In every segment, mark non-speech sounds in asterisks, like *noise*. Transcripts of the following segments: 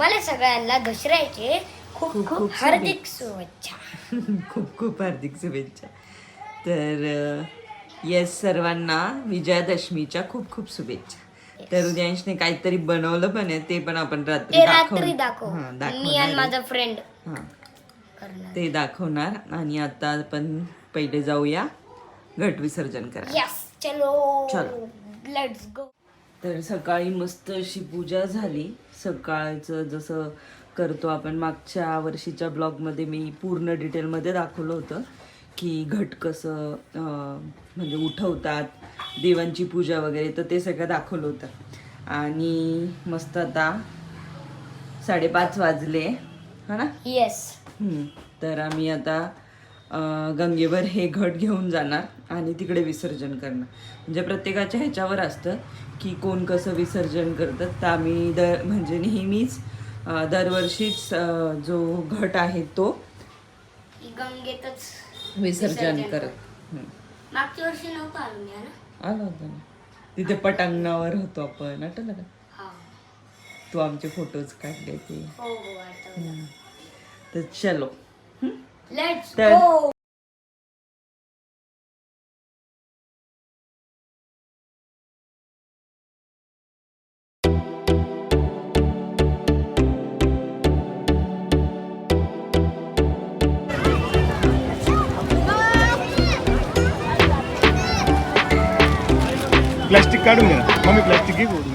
तुम्हाला सगळ्यांना दसऱ्याचे खूप खूप हार्दिक शुभेच्छा. *laughs* खूप खूप हार्दिक शुभेच्छा. तर येस सर्वांना विजयादशमीच्या खूप खूप शुभेच्छा. तर उद्यांशने काहीतरी बनवलं पण आहे ते पण आपण रात्री ते दाखवू- रात्री दाखव. हां, मी आणि दाखवणार. माझा फ्रेंड हां, करणार. ते दाखवणार आणि आता आपण पहिले जाऊया घट विसर्जन करा यस चलो. चलो. लेट्स गो तर सकाळी मस्त अशी पूजा झाली. सकाळचं जसं करतो आपण मागच्या वर्षीच्या ब्लॉगमध्ये मी पूर्ण डिटेलमध्ये दाखवलं होतं की घट कसं म्हणजे उठवतात देवांची पूजा वगैरे तर ते सगळं दाखवलं होतं. आणि मस्त आता साडेपाच वाजले हा ना? येस. तर आम्ही आता गंगेवर हे घट घेऊन जाणार आणि तिकडे विसर्जन करणार. म्हणजे प्रत्येकाच्या ह्याच्यावर असतं की कोण कसं विसर्जन करतं. तर आम्ही दर म्हणजे नेहमीच दरवर्षीच जो घट आहे तो गंगेतच विसर्जन करत. मागच्या वर्षी नव्हतं आलो मी ना? आलो होतो ना. तिथे पटांगणावर होतो आपण आठवलं का? हा. तू आमचे फोटोज काढले ते हो हो तर चलो. लेट्स तर- गो प्लास्टिक काढून घ्या मम्मी प्लास्टिक घे गोडून.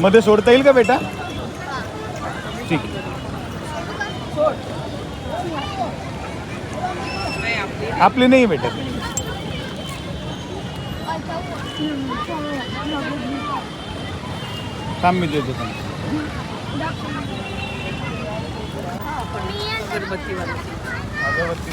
मध्ये सोडता येईल का बेटा? ठीक. आपली नाही भेटत. थांब मी देतो. अगरबत्ती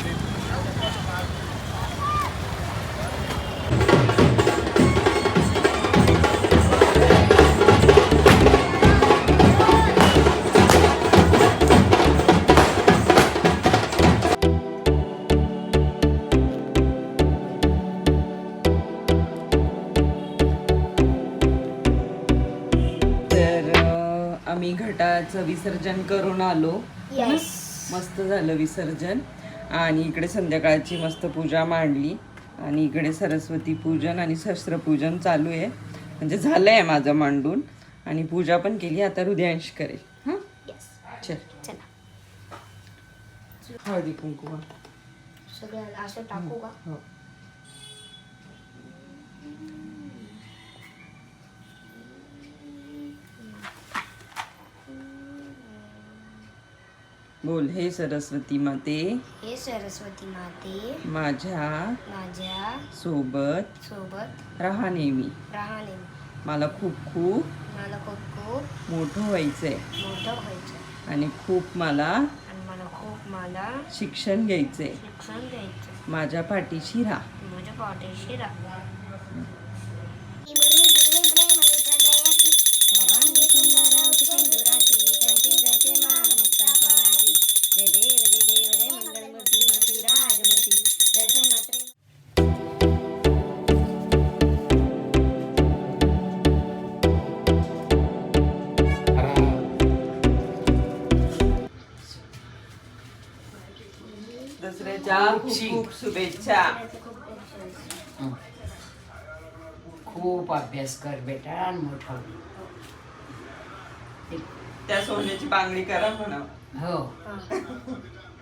आम्ही घटाचं विसर्जन करून आलो. मस्त झालं विसर्जन. आणि इकडे संध्याकाळची मस्त पूजा मांडली. आणि इकडे सरस्वती पूजन आणि शस्त्रपूजन चालू आहे. म्हणजे झालं आहे माझं मांडून. आणि पूजा पण केली आता हृदयांश करेल. हां? चल. चला. हळदी कुंकू. हा. सगळं असं टाकू का? बोल हे सरस्वती माते. हे सरस्वती माते. माझ्या माझ्या सोबत सोबत राहा नेहमी राहणे मला खूप खूप मला खूप खूप मोठं व्हायचंय. मोठं व्हायचं आणि खूप मला आणि मला खूप मला शिक्षण घ्यायचंय. शिक्षण द्यायचं माझ्या पाठीशी राहा. माझ्या पाठीशी राहा. दसऱ्याच्या खूप खूप शुभेच्छा खूप अभ्यास कर बेटा आणि मोठा हो. त्या सोन्याची बांगडी करा म्हणा हो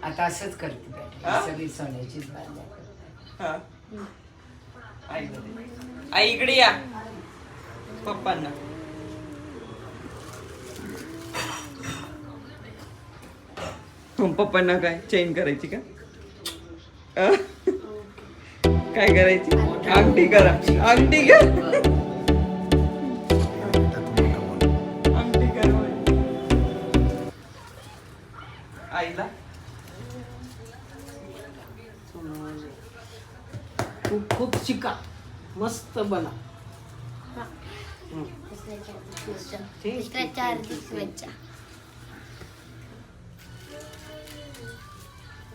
आता असंच करते हा? बेटा सगळी सोन्याचीच. हा. आईला दे. आई इकडे या पप्पांना पप्पांना काय चेन करायची का? काय करायची? अंगठी करा. अंगठी कर अंगठी कर. आईला? खूप खूप शिका. मस्त बना. दुसऱ्याच्या हार्दिक शुभेच्छा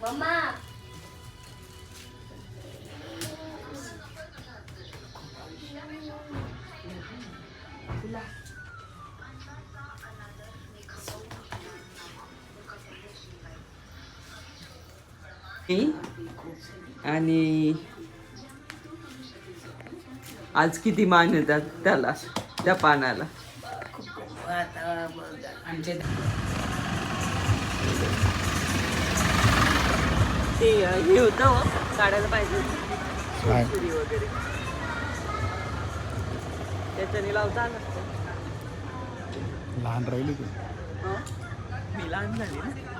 मम्मा आणि आज किती मान येतात त्याला त्या पानाला आमच्या ते हे होतं हो, काढायला पाहिजे? सुरी वगैरे त्याच्याने लावता असतं. लहान राहिली हं? मी लहान झाली ना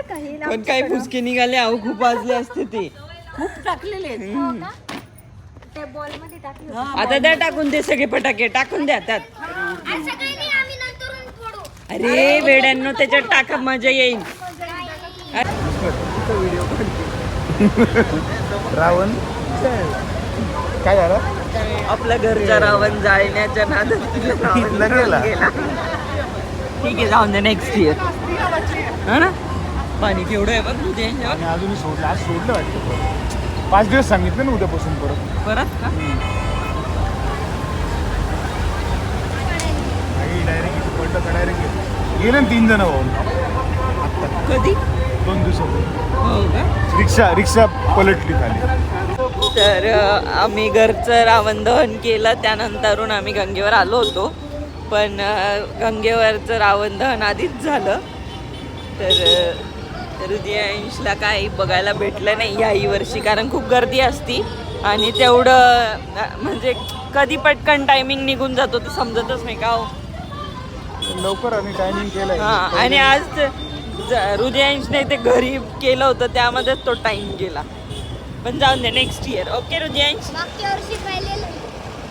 पण काही फुसके निघाले अहो खूप वाजले असते ते. त्या बॉलमध्ये टाकलं आता द्या टाकून ते सगळे फटाके टाकून द्या त्यात. अरे वेड्यांनो त्याच्यात टाका मजा येईल. रावण? काय झालं? आपल्या घरच्या रावण जाळण्याच्या नादात. गेला. ठीक आहे जाऊन दे नेक्स्ट इयर हा ना? पाणी केवढं आहे बघ तुझे आणि अजूनही सोडलं. आज सोडलं वाटतं परत. पाच दिवस सांगितलं ना उद्यापासून परत. परत का? डायरेक्ट इथे पडलं का डायरेक्ट गेले ना तीन जण भाऊ. कधी? दोन दिवसापूर्वी. हो का? रिक्षा रिक्षा पलटली खाली. तर अ, आम्ही घरचं रावण दहन केलं. त्यानंतरून आम्ही गंगेवर आलो होतो. पण अ, गंगेवरचं रावण दहन आधीच झालं. तर अ, हृदयांशला काही बघायला भेटलं नाही याही वर्षी कारण खूप गर्दी असती. आणि तेवढं म्हणजे कधी पटकन टायमिंग निघून जातो ते समजतच नाही का हो. लवकर आणि टायमिंग केलंय. हा आणि आज हृदयांशने ते घरी केलं होतं त्यामध्येच तो टाइम गेला. पण जाऊन दे नेक्स्ट इयर ओके हृदयांश मागच्या वर्षी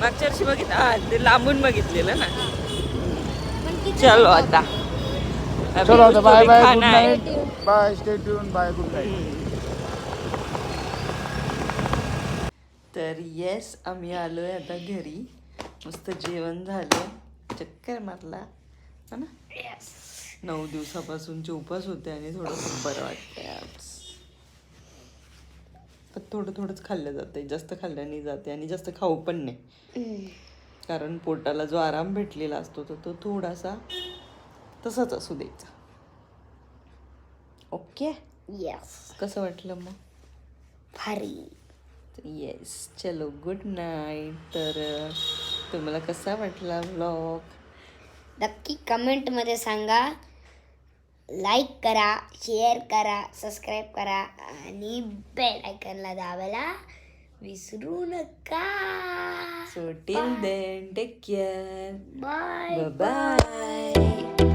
मागच्या वर्षी बघितलं? हा ते लांबून बघितलेलं ना. चलो आता. चलो आता बाय बाय गुड आहे. Night bye stay tune bye good night तर येस आम्ही आलोय आता घरी. मस्त जेवण झालं चक्कर मारला. हो ना? नऊ दिवसापासूनचे उपास होते आणि थोडंसं बरं वाटतंय पण थोडं थोडंच खाल्लं जाते जास्त खाल्ल्याने जाते आणि जास्त खाऊ पण नाही. कारण पोटाला जो आराम भेटलेला असतो तर तो थोडासा तसाच असू द्यायचा. ओके? येस कसं वाटलं मग? भारी. येस चलो गुड नाईट तर तुम्हाला कसा वाटला व्लॉग नक्की कमेंटमध्ये सांगा. लाईक करा शेअर करा सबस्क्राईब करा आणि बेल आयकनला दाबायला विसरू नका. So till then take care bye bye